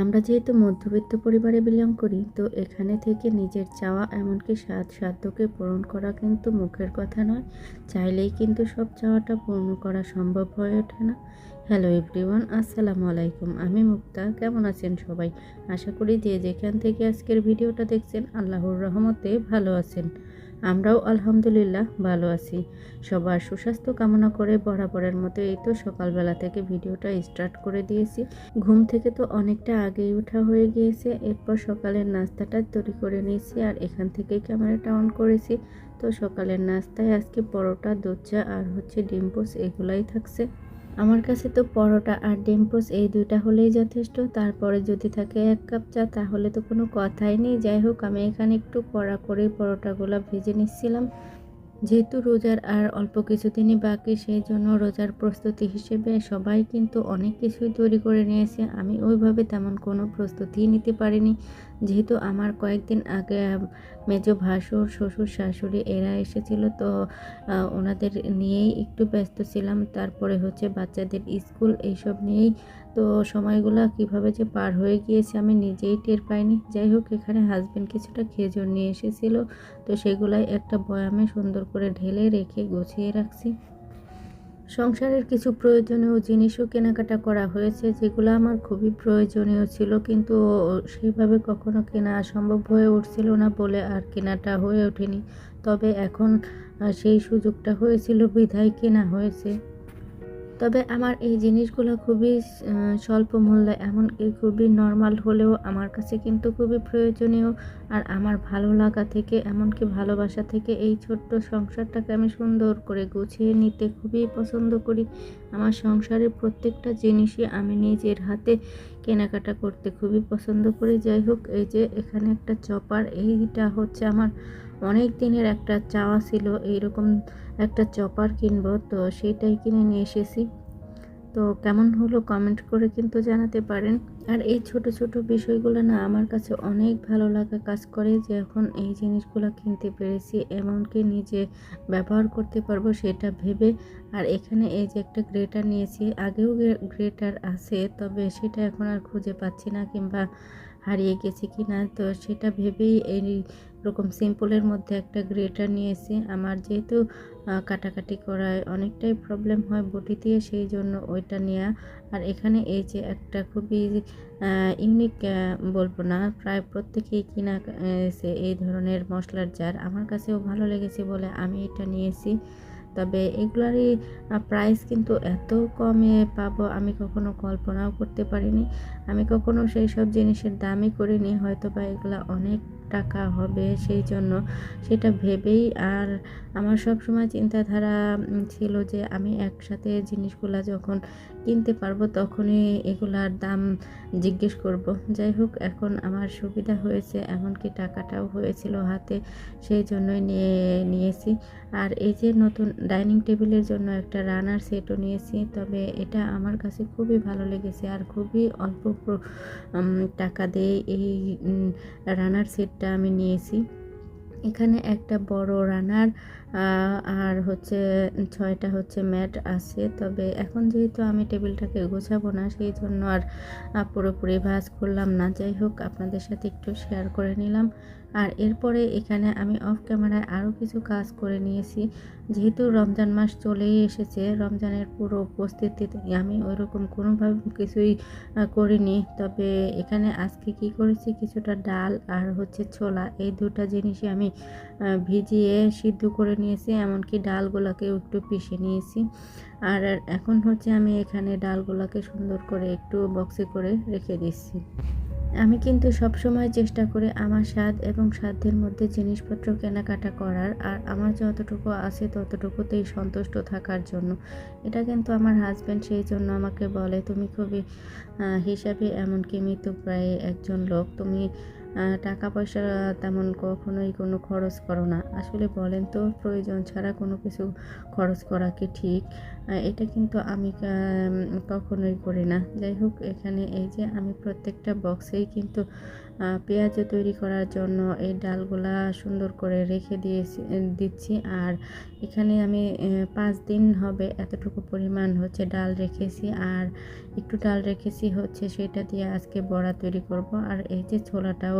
আমরা যেহেতু মধ্যবিত্ত পরিবারে বিলং করি, তো এখানে থেকে নিজের চাওয়া এমনকি স্বাদ সাধ্যকে পূরণ করা কিন্তু মুখের কথা নয়। চাইলেই কিন্তু সব চাওয়াটা পূর্ণ করা সম্ভব হয়ে ওঠে না। হ্যালো এভরিওয়ান আসসালামু আলাইকুম। আমি মুক্তা। কেমন আছেন সবাই? আশা করি যে যেখান থেকে আজকের ভিডিওটা দেখছেন, আল্লাহর রহমতে ভালো আছেন। আমরাও আলহামদুলিল্লাহ ভালো আছি। সবার সুস্বাস্থ্য কামনা করে বরাবরের মতো এই তো সকালবেলা থেকে ভিডিওটা স্টার্ট করে দিয়েছি। ঘুম থেকে তো অনেকটা আগেই ওঠা হয়ে গিয়েছে। এরপর সকালের নাস্তাটা তৈরি করে নিয়েছি আর এখান থেকেই ক্যামেরাটা অন করেছি। তো সকালের নাস্তায় আজকে পরোটা দুধ চা আর হচ্ছে ডিম পোস এগুলাই থাকছে। আমার কাছে তো পরোটা আর ডিম পোস এই দুইটা হলেই যথেষ্ট। তারপরে যদি থাকে এক কাপ চা, তাহলে তো কোনো কথাই নেই। যাই হোক, আমি এখানে একটু কড়া করে পরোটাগুলো ভেজে নিচ্ছিলাম। যেহেতু রোজার আর অল্প কিছুদিনই বাকি সেই জন্য রোজার প্রস্তুতি হিসেবে সবাই কিন্তু অনেক কিছুই তৈরি করে নিয়েছে। আমি ওইভাবে তেমন কোনো প্রস্তুতিই নিতে পারিনি। যেহেতু আমার কয়েকদিন আগে মেজ ভাসুর, শ্বশুর, শাশুড়ি এরা এসেছিল, তো ওনাদের নিয়েই একটু ব্যস্ত ছিলাম। তারপরে হচ্ছে বাচ্চাদের স্কুল এইসব নিয়েই তো সময়গুলো কীভাবে যে পার হয়ে গিয়েছে আমি নিজেই টের পাইনি। যাই হোক, এখানে হাজব্যান্ড কিছুটা খেজুর নিয়ে এসেছিল। তো সেগুলাই একটা বয়ামে সুন্দর করে ঢেলে রেখে গুছিয়ে রাখছি। সংসারের কিছু প্রয়োজনীয় জিনিসও কেনাকাটা করা হয়েছে, যেগুলো আমার খুবই প্রয়োজনীয় ছিল, কিন্তু সেইভাবে কখনো কেনা সম্ভব হয়ে উঠছিল না বলে আর কেনাটা হয়ে ওঠেনি। তবে এখন সেই সুযোগটা হয়েছিল, বিধায় কেনা হয়েছে। তবে আমার এই জিনিসগুলো খুবই স্বল্প মূল্যে এমনকি খুবই নর্মাল হলেও আমার কাছে কিন্তু খুবই প্রয়োজনীয়। আর আমার ভালো লাগা থেকে, এমনকি ভালোবাসা থেকে এই ছোট্ট সংসারটাকে আমি সুন্দর করে গুছিয়ে নিতে খুবই পছন্দ করি। আমার সংসারের প্রত্যেকটা জিনিসই আমি নিজের হাতে কেনাকাটা করতে খুবই পছন্দ করি। যাই হোক, এই যে এখানে একটা চপার, এইটা হচ্ছে আমার অনেক দিনের একটা চাওয়া ছিল, এইরকম একটা চপার কিনবো, তো সেটাই কিনে নিয়ে এসেছি। তো কেমন হলো কমেন্ট করে কিন্তু জানাতে পারেন। আর এই ছোট ছোট বিষয়গুলো না আমার কাছে অনেক ভালো লাগা কাজ করে যে এখন এই জিনিসগুলো কিনতে পেরেছি এমনকি নিজে ব্যবহার করতে পারব সেটা ভেবে। আর এখানে এই যে একটা গ্রেটার নিয়েছি, আগেও গ্রেটার আছে, তবে সেটা এখন আর খুঁজে পাচ্ছি না কিংবা হারিয়ে গেছে কি না, তো সেটা ভেবেই এই রকম সিম্পলের মধ্যে একটা গ্রেটার নিয়েছি। আমার যেহেতু কাটাকাটি করায় অনেকটাই প্রবলেম হয় বটি দিয়ে, সেই জন্য ওইটা নেওয়া আর এখানে এই যে একটা খুবই ইউনিক বলব না, প্রায় প্রত্যেকেই কিনা এই ধরনের মশলার জার। আমার কাছেও ভালো লেগেছে বলে আমি এটা নিয়েছি। তবে এগুলারই প্রাইস কিন্তু এত কমে পাবো আমি কখনো কল্পনাও করতে পারিনি। আমি কখনো সেই সব জিনিসের দামই করিনি হয়তো বা এগুলা অনেক টাকা হবে সেই জন্য সেটা ভেবেই আর আমার সব সময় চিন্তাধারা ছিল যে আমি একসাথে জিনিসগুলা যখন কিনতে পারব তখনই এগুলার দাম জিজ্ঞেস করব। যাই হোক, এখন আমার সুবিধা হয়েছে এমনকি টাকাটাও হয়েছিল হাতে, সেই জন্যই নিয়ে, নিয়েছি। আর এই যে নতুন ডাইনিং টেবিলের জন্য একটা রানার সেটও নিয়েছি, তবে এটা আমার কাছে খুবই ভালো লেগেছে আর খুবই অল্প টাকা দিয়ে এই রানার সেটটা আমি নিয়েছি। এখানে একটা বড় রানার আর হচ্ছে ছয়টা হচ্ছে ম্যাট আছে। তবে এখন যেহেতু আমি টেবিলটাকে গোছাবো না, সেই জন্য আর পুরোপুরি ভাজ করলাম না। যাই হোক, আপনাদের সাথে একটু শেয়ার করে নিলাম। আর এরপরে এখানে আমি অফ ক্যামেরায় আরও কিছু কাজ করে নিয়েছি। যেহেতু রমজান মাস চলেই এসেছে, রমজানের পুরো উপস্থিতিতে আমি ওইরকম কোনোভাবে কিছুই করিনি। তবে এখানে আজকে কি করেছি? কিছুটা ডাল আর হচ্ছে ছোলা। এই দুটা জিনিসই আমি ভিজিয়ে সিদ্ধ করে নিয়েছি, এমনকি ডালগুলোকে একটু পিষে নিয়েছি। আর এখন হচ্ছে আমি এখানে ডালগুলোকে সুন্দর করে একটু বক্সে করে রেখে দিচ্ছি। আমি কিন্তু সবসময় চেষ্টা করি আমার স্বাদ এবং সাধ্যের মধ্যে জিনিসপত্র কেনাকাটা করার, আর আমার যতটুকু আছে ততটুকুতেই সন্তুষ্ট থাকার জন্য। এটা কিন্তু আমার হাজব্যান্ড সেই জন্য আমাকে বলে, তুমি খুবই হিসাবে এমনকি মৃত্যুপ্রায় একজন লোক। তুমি টাকা পয়সা তেমন কখনোই কোনো খরচ করো না। আসলে বলেন তো প্রয়োজন ছাড়া কোনো কিছু খরচ করা কি ঠিক? এটা কিন্তু আমি কখনোই করি না। যাই হোক এখানে এই যে আমি প্রত্যেকটা বক্সেই কিন্তু আহ, পেঁয়াজও তৈরি করার জন্য এই ডালগুলা সুন্দর করে রেখে দিয়েছি দিচ্ছি। আর এখানে আমি পাঁচ দিন হবে এতটুকু পরিমাণ হচ্ছে ডাল রেখেছি। আর একটু ডাল রেখেছি হচ্ছে সেটা দিয়ে আজকে বড়া তৈরি করব। আর এই যে ছোলাটাও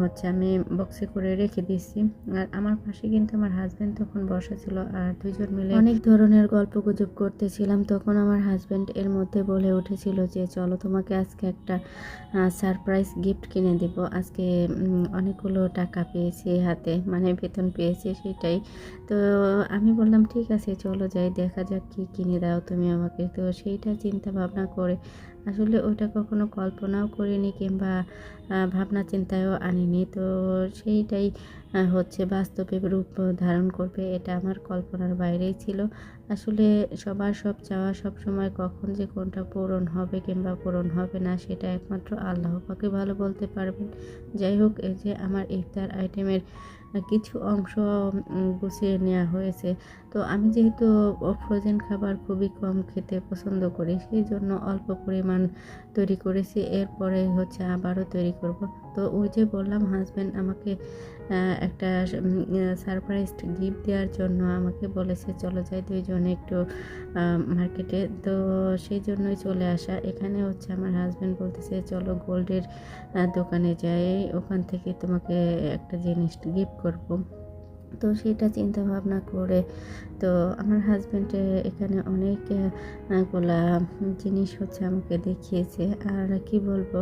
হচ্ছে আমি বক্সে করে রেখে দিয়েছি। আর আমার পাশে কিন্তু আমার হাজব্যান্ড তখন বসা ছিল আর দুজন মিলে অনেক ধরনের গল্প গুজব করতেছিলাম। তখন আমার হাজব্যান্ড এর মধ্যে বলে উঠেছিল যে, চলো তোমাকে আজকে একটা সারপ্রাইজ গিফট কিনে দিব। আজকে অনেকগুলো টাকা পেয়েছি হাতে মানে বেতন পেয়েছি সেটাই। তো আমি বললাম, ঠিক আছে, চলো যাই, দেখা যাক কি কিনে দাও তুমি আমাকে। তো সেইটা চিন্তা ভাবনা করে, আসলে ওইটা কখনো কল্পনাও করিনি কিংবা ভাবনা চিন্তায়ও আনিনি। তো সেইটাই হচ্ছে বাস্তবে রূপ ধারণ করবে, এটা আমার কল্পনার বাইরেই ছিল। আসলে সবার সব চাওয়া সব সময় কখন যে কোনটা পূরণ হবে কিংবা পূরণ হবে না, সেটা একমাত্র আল্লাহ পাকে ভালো বলতে পারবেন। যাই হোক, এই যে আমার ইফতার আইটেমের কিছু অংশ গুছিয়ে নেওয়া হয়েছে। তো আমি যেহেতু ফ্রোজেন খাবার খুবই কম খেতে পছন্দ করি, সেই জন্য অল্প পরিমাণ তৈরি করেছি। এরপরে হচ্ছে আবারও তৈরি করব। তো ওই যে বললাম হাজব্যান্ড আমাকে একটা সারপ্রাইজ গিফট দেওয়ার জন্য আমাকে বলেছে, চলো যাই দুইজনে একটু মার্কেটে তো সেই জন্যই চলে আসা। এখানে হচ্ছে আমার হাজব্যান্ড বলতেছে, চলো গোল্ডের দোকানে যাই। ওখান থেকে তোমাকে একটা জিনিস গিফট করব। তো সেটা চিন্তা ভাবনা করে তো আমার হাজব্যান্ড এখানে অনেকগুলা গুলা জিনিস হচ্ছে আমাকে দেখিয়েছে। আর কি বলব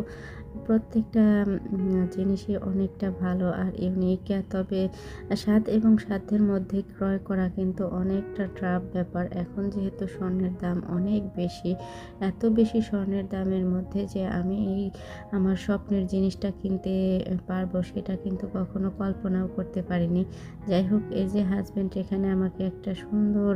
প্রত্যেকটা জিনিসই অনেকটা ভালো আর ইউনিক তবে স্বাদ এবং সাধ্যের মধ্যে ক্রয় করা কিন্তু অনেকটা ট্রাপ ব্যাপার। এখন যেহেতু স্বর্ণের দাম অনেক বেশি, এত বেশি স্বর্ণের দামের মধ্যে যে আমি এই আমার স্বপ্নের জিনিসটা কিনতে পারব, সেটা কিন্তু কখনো কল্পনাও করতে পারিনি। যাই হোক, এই যে হাজব্যান্ড এখানে আমাকে একটা সুন্দর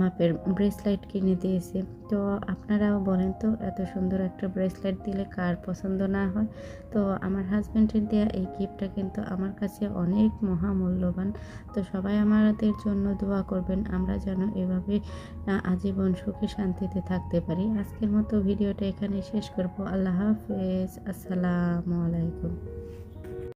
মাপের ব্রেসলাইট কিনে দিয়েছে। তো আপনারাও বলেন তো, এত সুন্দর একটা ব্রেসলেট দিলে কার পছন্দ না? হয়। তো আমার হাজব্যান্ডের দেওয়া এই গিফটটা কিন্তু আমার কাছে অনেক মহামূল্যবান। তো সবাই আমাদের জন্য দোয়া করবেন, আমরা যেন এভাবে আজীবন সুখে শান্তিতে থাকতে পারি। আজকের মতো ভিডিওটা এখানে শেষ করব। আল্লাহ হাফেজ। আসসালামু আলাইকুম।